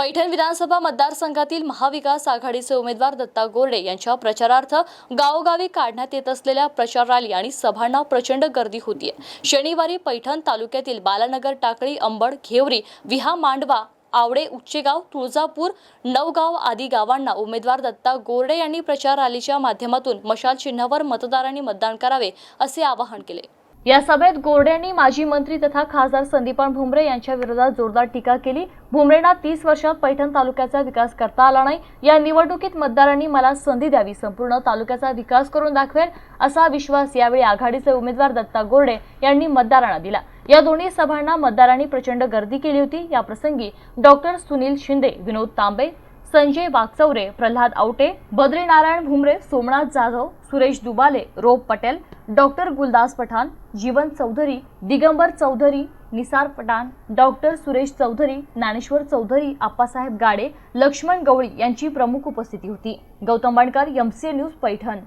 पैठण विधानसभा मतदारसंघातील महाविकास आघाडीचे उमेदवार दत्ता गोरडे यांच्या प्रचारार्थ गावोगावी काढण्यात येत असलेल्या प्रचार रॅली आणि सभांना प्रचंड गर्दी होतीये. शनिवारी पैठण तालुक्यातील बालानगर टाकळी अंबड घेवरी विहा मांडवा आवडे उच्चेगाव तुळजापूर नवगाव आदी गावांना उमेदवार दत्ता गोरडे यांनी प्रचार रॅलीच्या माध्यमातून मशाल चिन्हावर मतदारांनी मतदान करावे असे आवाहन केले. या सभेत गोरडे यांनी माजी मंत्री तथा खासदार संदीपान भुमरे यांच्या विरोधात जोरदार टीका केली. भुमरेंना तीस वर्षात पैठण तालुक्याचा विकास करता आला नाही. या निवडणुकीत मतदारांनी मला संधी द्यावी. संपूर्ण तालुक्याचा विकास करून दाखवेल असा विश्वास यावेळी आघाडीचे उमेदवार दत्ता गोरडे यांनी मतदारांना दिला. या दोन्ही सभांना मतदारांनी प्रचंड गर्दी केली होती. याप्रसंगी doctor Sunil Shinde Vinod Tambe Sanjay Wagchaure Pralhad Awate Badrinarayan Bhumare Somnath Jadhav Suresh Dubale Roop Patel doctor Guldas Pathan Jeevan Chaudhari Digambar Chaudhari Nisar Pathan doctor Suresh Chaudhari Dnyaneshwar Chaudhari Appasaheb Gade Laxman Gawali यांची प्रमुख उपस्थिती होती. Gautam Bankar MCA news Paithan.